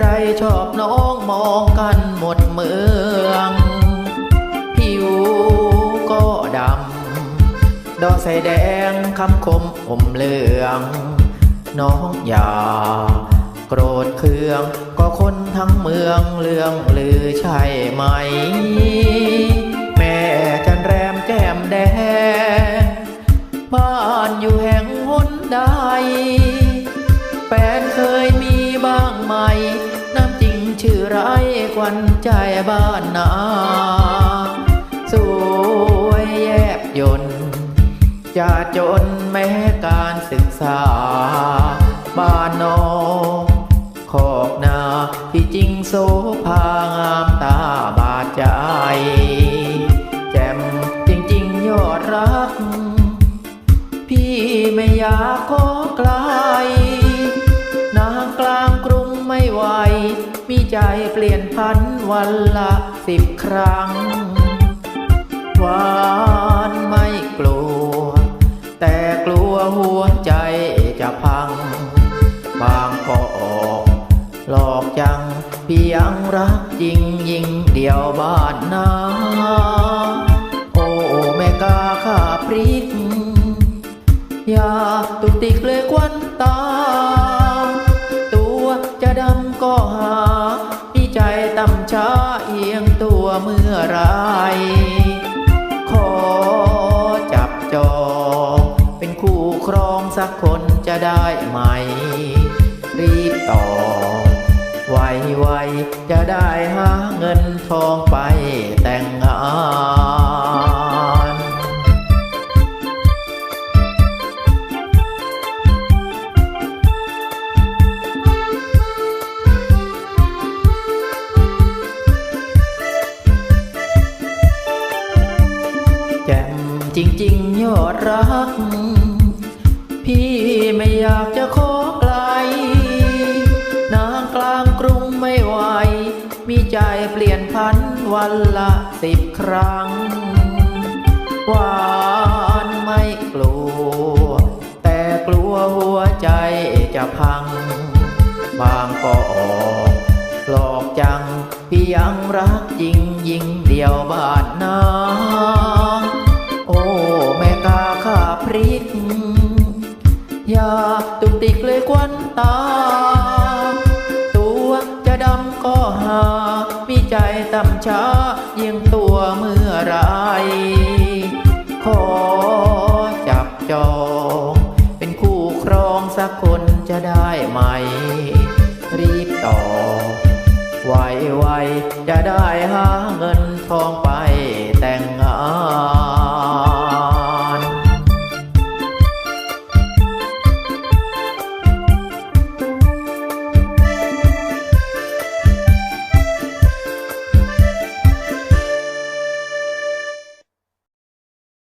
ใครชอบน้องมองกันหมดเมือง ผิวก็ดำดอกใสแดงคำคมอมเหลือง น้องอย่า โกรธเคือง ก็คนทั้งเมืองเรื่องลือใช่ไหม น้ำจริงชื่อไรควันใจบ้านนาสวยแยบยนจะจนแม้การศึกษา บ้านนอกขอกนาที่จริงโสภางามตาบาดใจแจ่มจริงๆยอดรัก พี่ไม่อยากขอ เปลี่ยนพันวันละสิบครั้ง หวานไม่กลัว แต่กลัวหัวใจจะพัง บางก็ออกหลอกจังพี่ยังรักจริงยิ่งเดียวบ้านนาโอ้แม่กาข้าพริกอย่าตุกติกเลยควันตา ยงตัวเมื่อไร ขอจับจอง เป็นคู่ครองสักคนจะได้ไหม รีบต่อ ไวไวๆจะได้หาเงินทองไป จ่มจริงๆยอดรัก พี่ไม่อยากจะขอไกล นางกลางกรุงไม่ไหว มีใจเปลี่ยนพันวันละสิบครั้ง หวานไม่กลัว แต่กลัวหัวใจจะพัง บางก็ออกหลอกจัง พี่ยังรักจริงยิ่งเดียวบาดนาโอ้แม่กาข้า พริกอย่าตุกติกเลยควันตา ตัวจะดำก็หา มีใจต่ำช้ายิงตัวเมื่อไร ขอจับจอง เป็นคู่ครองสักคนจะได้ไหม รีบต่อไวๆจะได้หาเงินทองไป